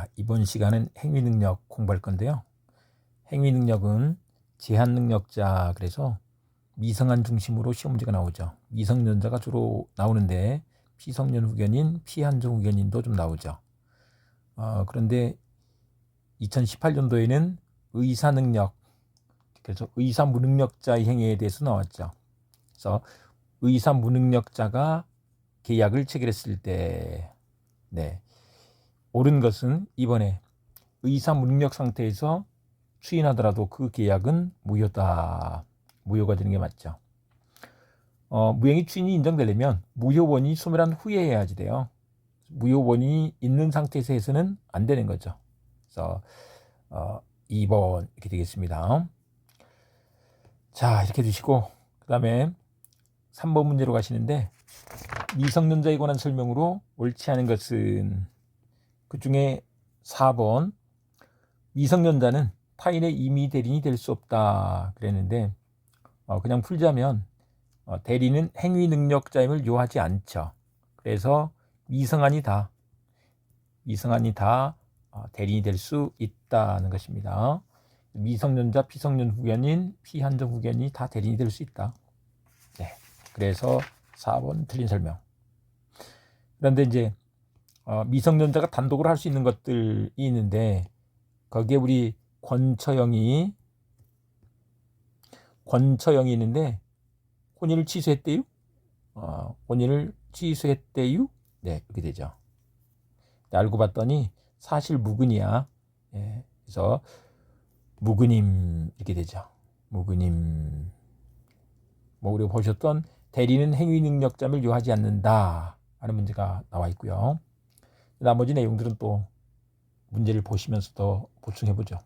자, 이번 시간은 행위 능력 공부할 건데요. 행위 능력은 제한 능력자 그래서 미성한 중심으로 시험 문제가 나오죠. 미성년자가 주로 나오는데 피성년 후견인, 피한정 후견인도 좀 나오죠. 어, 그런데 2018년도에는 의사 능력 그래서 의사 무능력자의 행위에 대해서 나왔죠. 그래서 의사 무능력자가 계약을 체결했을 때 네. 옳은 것은 이번에 의사 무능력 상태에서 추인하더라도 그 계약은 무효다. 무효가 되는 게 맞죠. 어, 무행위 추인이 인정되려면 무효 원인이 소멸한 후에 해야지 돼요. 무효 원인이 있는 상태에서 해서는 안 되는 거죠. 그래서 어, 2번 이렇게 되겠습니다. 자 이렇게 두시고 그 다음에 3번 문제로 가시는데 미성년자에 관한 설명으로 옳지 않은 것은 그 중에 4번 미성년자는 타인의 임의 대리인이 될 수 없다 그랬는데 어, 그냥 풀자면 어, 대리는 행위 능력자임을 요하지 않죠. 그래서 미성한이 다 미성한이 다 어, 대리인이 될 수 있다는 것입니다. 미성년자, 피성년 후견인, 피한정 후견이 다 대리인이 될 수 있다. 네. 그래서 4번 틀린 설명. 그런데 이제 어, 미성년자가 단독으로 할 수 있는 것들이 있는데 거기에 우리 권처형이 권처형이 있는데 혼인을 취소했대요. 어, 혼인을 취소했대요. 네, 이렇게 되죠. 알고 봤더니 사실 무근이야. 예, 그래서 무근임 이렇게 되죠. 무근임. 뭐 우리가 보셨던 대리는 행위 능력자를 요하지 않는다 하는 문제가 나와 있고요. 나머지 내용들은 또 문제를 보시면서 더 보충해 보죠.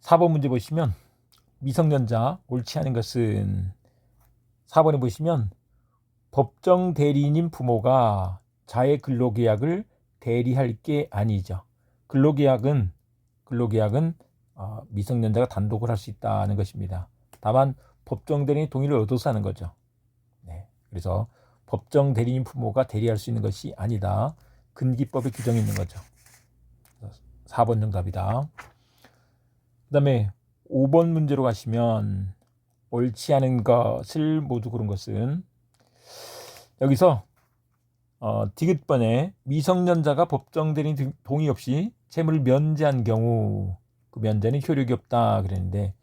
4번 문제 보시면 미성년자 옳지 않은 것은 4번에 보시면 법정 대리인인 부모가 자의 근로계약을 대리할 게 아니죠. 근로계약은 근로계약은 어, 미성년자가 단독을 할 수 있다는 것입니다. 다만 법정 대리인 동의를 얻어서 하는 거죠. 네. 그래서 법정 대리인 부모가 대리할 수 있는 것이 아니다. 근기법에 규정이 있는 거죠. 4번 정답이다. 그 다음에 5번 문제로 가시면 옳지 않은 것을 모두 고른 것은 여기서 어, 디귿번에 미성년자가 법정 대리인 동의 없이 채무를 면제한 경우 그 면제는 효력이 없다 그랬는데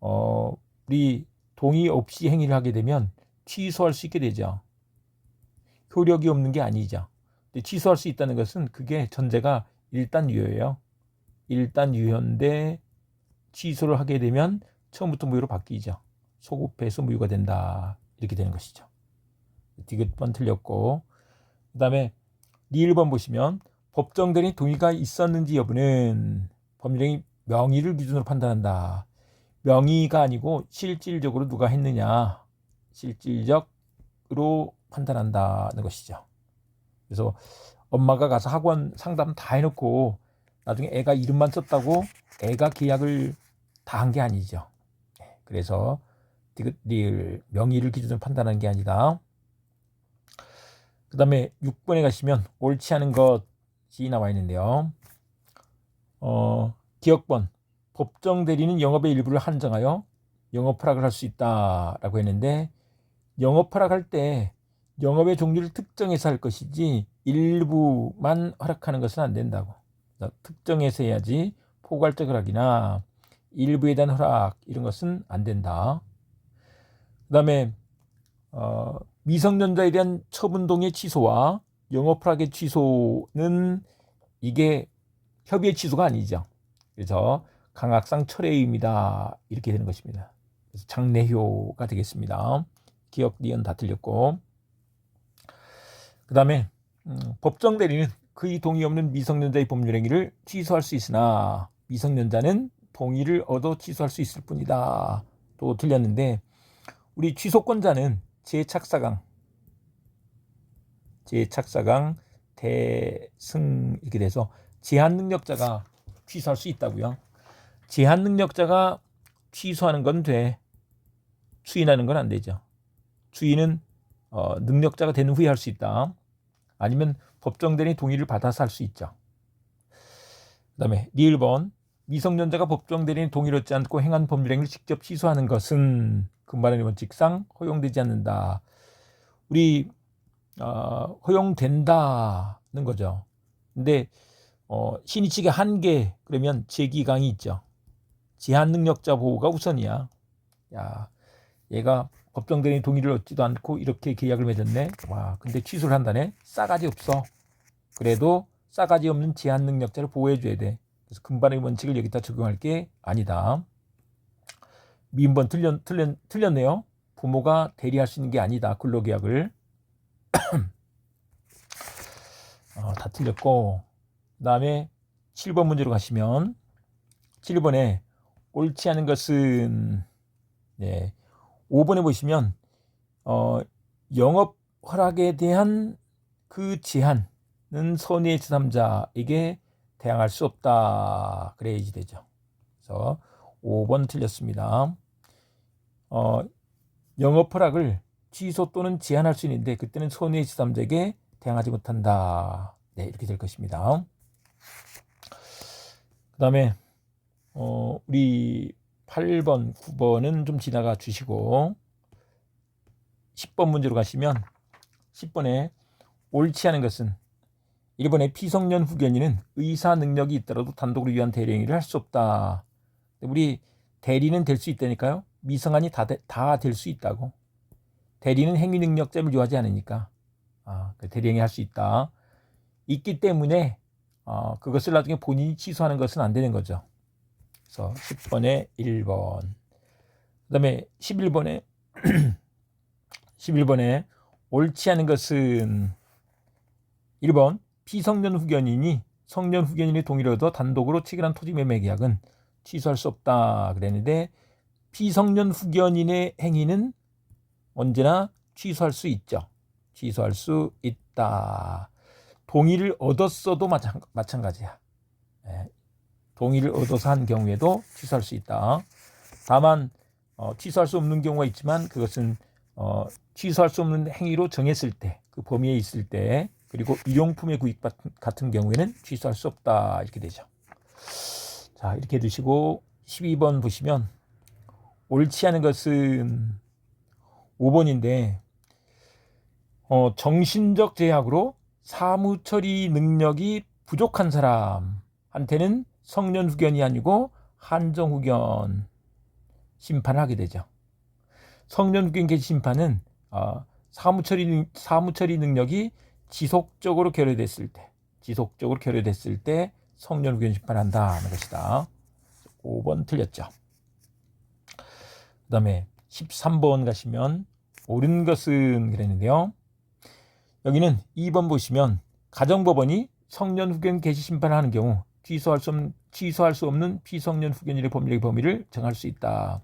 어, 우리 동의 없이 행위를 하게 되면 취소할 수 있게 되죠. 효력이 없는 게 아니죠. 취소할 수 있다는 것은 그게 전제가 일단 유효예요. 일단 유효인데 취소를 하게 되면 처음부터 무효로 바뀌죠. 소급해서 무효가 된다. 이렇게 되는 것이죠. 디귿번 틀렸고 그 다음에 리일번 보시면 법정 대리 동의가 있었는지 여부는 법령이 명의를 기준으로 판단한다. 명의가 아니고 실질적으로 누가 했느냐. 실질적으로 판단한다는 것이죠. 그래서 엄마가 가서 학원 상담 다 해놓고 나중에 애가 이름만 썼다고 애가 계약을 다 한 게 아니죠. 그래서 디귿리을 명의를 기준으로 판단하는 게 아니다. 그 다음에 6번에 가시면 옳지 않은 것이 나와 있는데요. 어, 기억번 법정 대리는 영업의 일부를 한정하여 영업 허락을 할 수 있다라고 했는데 영업 허락할 때 영업의 종류를 특정해서 할 것이지 일부만 허락하는 것은 안 된다고. 특정해서 해야지 포괄적 허락이나 일부에 대한 허락 이런 것은 안 된다. 그 다음에 어, 미성년자에 대한 처분 동의 취소와 영업 허락의 취소는 이게 협의의 취소가 아니죠. 그래서 강학상 철회입니다. 이렇게 되는 것입니다. 그래서 장래효가 되겠습니다. 기억, 니은 다 틀렸고. 그 다음에 음, 법정 대리는 그의 동의 없는 미성년자의 법률 행위를 취소할 수 있으나 미성년자는 동의를 얻어 취소할 수 있을 뿐이다. 또 틀렸는데 우리 취소권자는 제 착사강, 제 착사강 대승 이렇게 돼서 제한 능력자가 취소할 수 있다고요. 제한 능력자가 취소하는 건 돼. 추인하는 건 안 되죠. 추인은 어, 능력자가 된 후에 할 수 있다. 아니면 법정 대리인 동의를 받아서 할 수 있죠. 그다음에 리을번 미성년자가 법정 대리인 동의를 얻지 않고 행한 법률 행위를 직접 취소하는 것은 금반의 원칙상 허용되지 않는다. 우리 어, 허용된다는 거죠. 근데 어, 신의 측의 한계 그러면 제기강이 있죠. 제한 능력자 보호가 우선이야. 야, 얘가 법정 대리인 동의를 얻지도 않고 이렇게 계약을 맺었네. 와, 근데 취소를 한다네. 싸가지 없어. 그래도 싸가지 없는 제한 능력자를 보호해줘야 돼. 그래서 금반의 원칙을 여기다 적용할 게 아니다. 미인번 틀렸, 틀렸, 틀렸네요. 부모가 대리할 수 있는 게 아니다. 근로계약을. 어, 다 틀렸고 그 다음에 7번 문제로 가시면 7번에 옳지 않은 것은 네, 5번에 보시면 어, 영업 허락에 대한 그 제한은 선의의 제3자에게 대항할 수 없다. 그래야지 되죠. 그래서 5번 틀렸습니다. 어, 영업 허락을 취소 또는 제한할 수 있는데 그때는 선의의 제3자에게 대항하지 못한다. 네, 이렇게 될 것입니다. 그 다음에 어, 우리 8번, 9번은 좀 지나가 주시고 10번 문제로 가시면 10번에 옳지 않은 것은 1번에 피성년 후견인은 의사 능력이 있더라도 단독으로 위한 대리행위를 할 수 없다. 우리 대리는 될 수 있다니까요. 미성한이 다 될 수 있다고. 대리는 행위 능력점을 요하지 않으니까 아, 그 대리행위 할 수 있다. 있기 때문에 어, 그것을 나중에 본인이 취소하는 것은 안 되는 거죠. 그래서 10번에 1번. 그 다음에 11번에 11번에 옳지 않은 것은 1번 피성년 후견인이 성년 후견인의 동의를 얻어 단독으로 체결한 토지 매매 계약은 취소할 수 없다 그랬는데 피성년 후견인의 행위는 언제나 취소할 수 있죠. 취소할 수 있다. 동의를 얻었어도 마찬, 마찬가지야. 예, 동의를 얻어서 한 경우에도 취소할 수 있다. 다만 어, 취소할 수 없는 경우가 있지만 그것은 어, 취소할 수 없는 행위로 정했을 때, 그 범위에 있을 때, 그리고 일용품의 구입 같은 경우에는 취소할 수 없다 이렇게 되죠. 자 이렇게 두시고 12번 보시면 옳지 않은 것은 5번인데 어, 정신적 제약으로 사무 처리 능력이 부족한 사람한테는 성년 후견이 아니고 한정 후견 심판을 하게 되죠. 성년 후견 개시 심판은 어, 사무 처리 사무 처리 능력이 지속적으로 결여됐을 때, 지속적으로 결여됐을 때 성년 후견 심판한다는 것이다. 5번 틀렸죠. 그 다음에 13번 가시면 옳은 것은 그랬는데요. 여기는 2번 보시면 가정법원이 성년 후견 개시 심판을 하는 경우 취소할 수 없는, 취소할 수 없는 피성년 후견인의 법률의 범위를 정할 수 있다.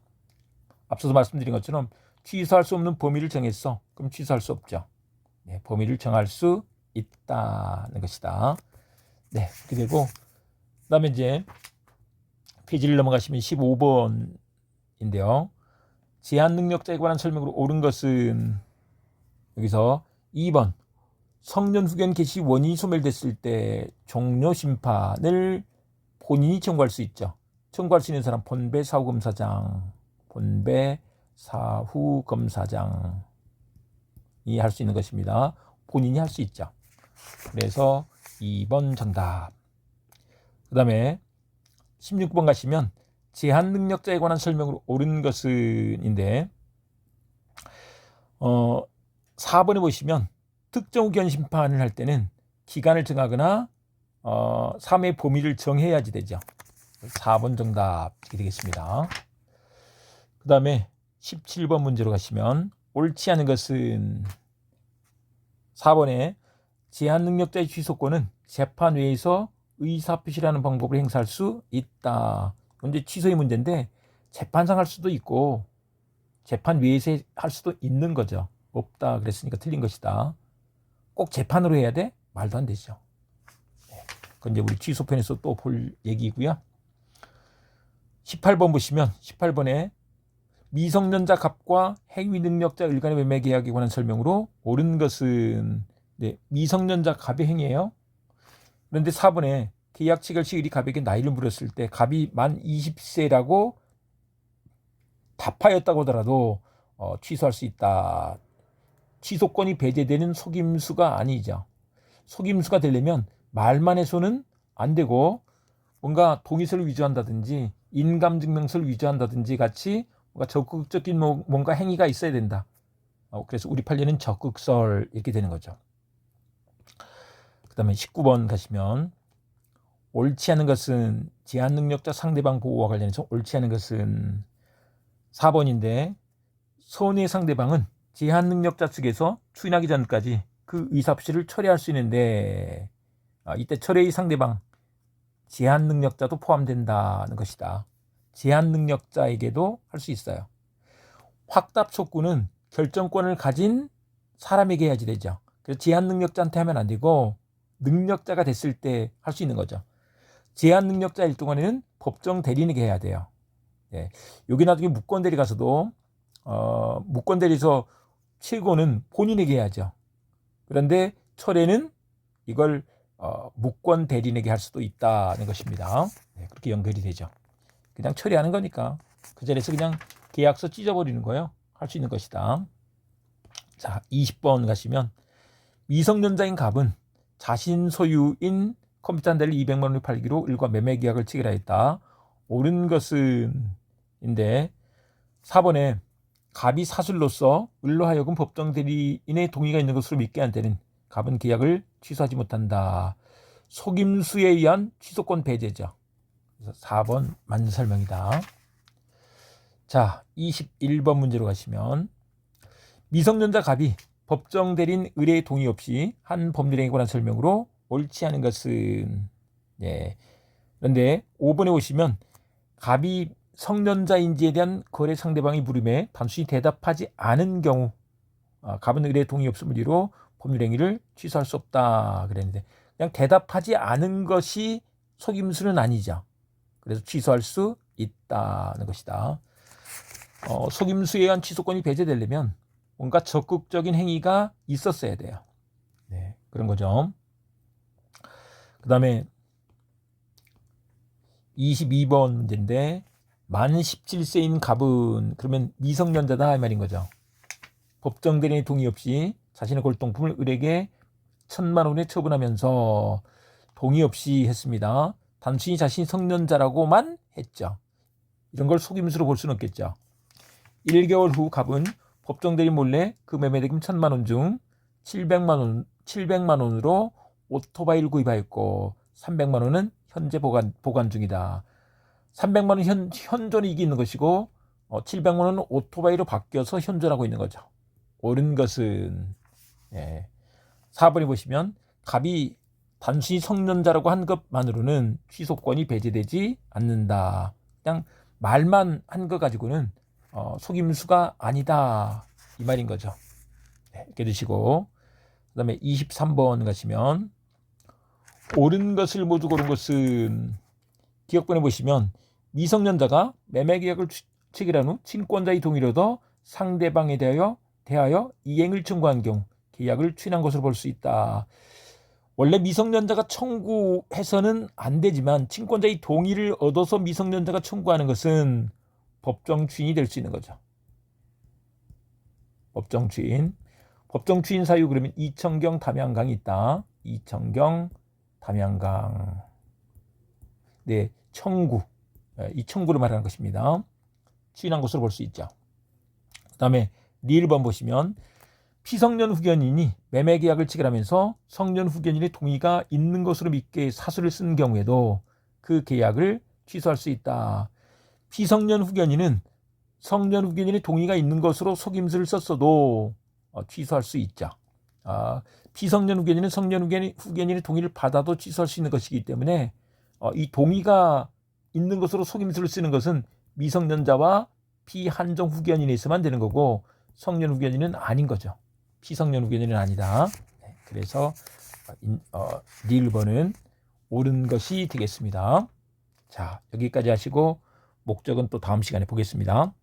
앞서서 말씀드린 것처럼 취소할 수 없는 범위를 정했어. 그럼 취소할 수 없죠. 네, 범위를 정할 수 있다는 것이다. 네, 되고 그다음에 이제 페이지를 넘어가시면 15번인데요. 제한 능력자에 관한 설명으로 옳은 것은 여기서 2번 성년 후견 개시 원인이 소멸됐을 때 종료 심판을 본인이 청구할 수 있죠. 청구할 수 있는 사람 본배 사후 검사장, 본배 사후 검사장이 할 수 있는 것입니다. 본인이 할 수 있죠. 그래서 2번 정답. 그 다음에 16번 가시면 제한 능력자에 관한 설명으로 옳은 것은인데 어 4번에 보시면 특정 의견 심판을 할 때는 기간을 정하거나 어, 3의 범위를 정해야지 되죠. 4번 정답 되겠습니다. 그 다음에 17번 문제로 가시면 옳지 않은 것은 4번에 제한 능력자의 취소권은 재판 외에서 의사 표시라는 방법을 행사할 수 있다. 문제 취소의 문제인데 재판상 할 수도 있고 재판 외에서 할 수도 있는 거죠. 없다 그랬으니까 틀린 것이다. 꼭 재판으로 해야 돼? 말도 안 되죠. 네. 그건 이제 우리 취소편에서 또 볼 얘기고요. 18번 보시면 18번에 미성년자 갑과 행위 능력자 일간의 매매 계약에 관한 설명으로 옳은 것은 네, 미성년자 갑의 행위예요. 그런데 4번에 계약 체결 시 을이 갑에게 나이를 물었을 때 갑이 만 20세라고 답하였다고 하더라도 어, 취소할 수 있다. 취소권이 배제되는 속임수가 아니죠. 속임수가 되려면 말만 해서는 안 되고 뭔가 동의서를 위조한다든지 인감증명서를 위조한다든지 같이 뭔가 적극적인 뭐- 뭔가 행위가 있어야 된다. 어, 그래서 우리 판례는 적극설 이렇게 되는 거죠. 그 다음에 19번 가시면 옳지 않은 것은 제한 능력자 상대방 보호와 관련해서 옳지 않은 것은 4번인데 손해 상대방은 제한 능력자 측에서 추인하기 전까지 그 의사표시를 철회할 수 있는데 아, 이때 철회의 상대방 제한 능력자도 포함된다는 것이다. 제한 능력자에게도 할 수 있어요. 확답 촉구는 결정권을 가진 사람에게 해야지 되죠. 그래서 제한 능력자한테 하면 안 되고 능력자가 됐을 때 할 수 있는 거죠. 제한 능력자일 동안에는 법정 대리인에게 해야 돼요. 예. 여기 나중에 무권 대리 가서도 어, 무권 대리에서 최고는 본인에게 해야죠. 그런데 철회는 이걸 어, 무권 대리인에게 할 수도 있다는 것입니다. 네, 그렇게 연결이 되죠. 그냥 처리하는 거니까 그 자리에서 그냥 계약서 찢어버리는 거예요. 할 수 있는 것이다. 자, 20번 가시면 미성년자인 갑은 자신 소유인 컴퓨터 한 대를 200만 원에 팔기로 을과 매매 계약을 체결하였다. 옳은 것은 인데 4번에 갑이 사술로서 을로 하여금 법정 대리인의 동의가 있는 것으로 믿게 한 때는 갑은 계약을 취소하지 못한다. 속임수에 의한 취소권 배제죠. 그래서 4번 맞는 설명이다. 자, 21번 문제로 가시면 미성년자 갑이 법정 대리인 의뢰의 동의 없이 한 법률행위에 관한 설명으로 옳지 않은 것은 예. 그런데 5번에 오시면 갑이 성년자인지에 대한 거래 상대방의 물음에 단순히 대답하지 않은 경우 아, 갑은 의뢰의 동의 없음을 이유로 법률 행위를 취소할 수 없다 그랬는데 그냥 대답하지 않은 것이 속임수는 아니죠. 그래서 취소할 수 있다는 것이다. 어, 속임수에 의한 취소권이 배제되려면 뭔가 적극적인 행위가 있었어야 돼요. 네, 그런 거죠. 그 다음에 22번 문제인데 만 17세인 갑은 그러면 미성년자다 이 말인 거죠. 법정 대리인의 동의 없이 자신의 골동품을 을에게 천만 원에 처분하면서 동의 없이 했습니다. 단순히 자신이 성년자라고만 했죠. 이런 걸 속임수로 볼 수는 없겠죠. 1개월 후 갑은 법정 대리 몰래 그 매매 대금 천만 원 중 700만 원 700만 원으로 오토바이를 구입하였고 300만 원은 현재 보관 보관 중이다. 300만 원 현, 현존이 있는 것이고 어, 700만 원은 오토바이로 바뀌어서 현존하고 있는 거죠. 옳은 것은 예. 4번에 보시면 갑이 단순히 성년자라고 한 것만으로는 취소권이 배제되지 않는다. 그냥 말만 한 것 가지고는 어, 속임수가 아니다 이 말인 거죠. 네, 이렇게 드시고 그 다음에 23번 가시면 옳은 것을 모두 고른 것은 기억본에 보시면 미성년자가 매매 계약을 체결한 후 친권자의 동의를 얻어 상대방에 대하여 대하여 이행을 청구한 경우 계약을 취한 것으로 볼 수 있다. 원래 미성년자가 청구해서는 안 되지만 친권자의 동의를 얻어서 미성년자가 청구하는 것은 법정 주인이 될 수 있는 거죠. 법정 주인. 법정 주인 사유 그러면 이청경 담양강이 있다. 이청경 담양강. 네, 청구. 예, 이 청구를 말하는 것입니다. 취인한 것으로 볼 수 있죠. 그 다음에 리일번 보시면 피성년 후견인이 매매 계약을 체결하면서 성년 후견인의 동의가 있는 것으로 믿게 사수를 쓴 경우에도 그 계약을 취소할 수 있다. 피성년 후견인은 성년 후견인의 동의가 있는 것으로 속임수를 썼어도 어, 취소할 수 있죠. 아, 피성년 후견인은 성년 후견인, 후견인의 동의를 받아도 취소할 수 있는 것이기 때문에 어, 이 동의가 있는 것으로 속임수를 쓰는 것은 미성년자와 피한정 후견인에 있어만 되는 거고 성년 후견인은 아닌 거죠. 피성년 후견인은 아니다. 네, 그래서 어, 릴번은 옳은 것이 되겠습니다. 자 여기까지 하시고 목적은 또 다음 시간에 보겠습니다.